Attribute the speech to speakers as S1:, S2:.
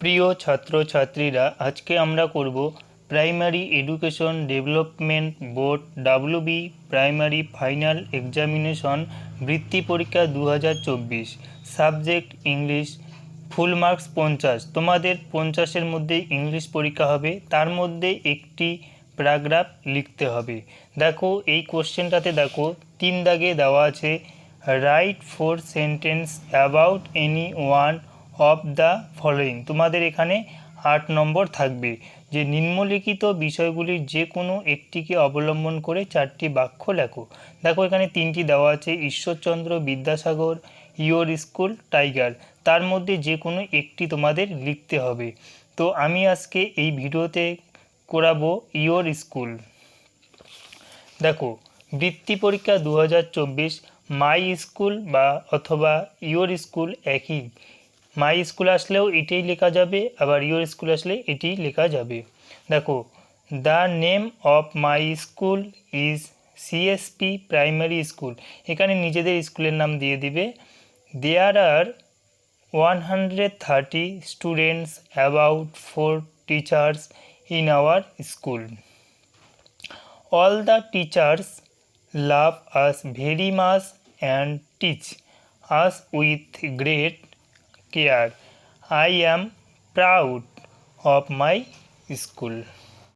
S1: প্রিয় ছাত্রছাত্রীরা, আজকে আমরা করব primary education development board WB primary final examination বৃত্তি পরীক্ষা দু হাজার চব্বিশ। সাবজেক্ট ইংলিশ ফুল মার্কস পঞ্চাশ। তোমাদের পঞ্চাশের মধ্যে ইংলিশ পরীক্ষা হবে, তার মধ্যে একটি প্যারাগ্রাফ লিখতে হবে। দেখো, এই কোশ্চেনটাতে দেখো, তিন দাগে দেওয়া আছে write four sentence about any one of the following তোমাদের এখানে আট নম্বর থাকবে। যে নিম্নলিখিত বিষয়গুলির যে কোনো একটিকে অবলম্বন করে চারটি বাক্য লেখো। দেখো এখানে তিনটি দেওয়া আছে। Ishwarchandra, Vidyasagar your school, tiger. তার মধ্যে যে কোনো একটি তোমাদের লিখতে হবে। তো আমি আজকে এই ভিডিওতে করাবো ইয়োর স্কুল। দেখো, বৃত্তি পরীক্ষা দু হাজার চব্বিশ, মাই স্কুল বা অথবা ইয়োর স্কুল একই। মাই স্কুল আসলেও এটাই লেখা যাবে, আবার ইয়োর স্কুল আসলে এটি লেখা যাবে। দেখো the name of my school is CSP primary school এখানে নিজেদের স্কুলের নাম দিয়ে দিবে। There are one hundred thirty students about four teachers in our school all the teachers love us very much and teach us with great care. I am proud of my school.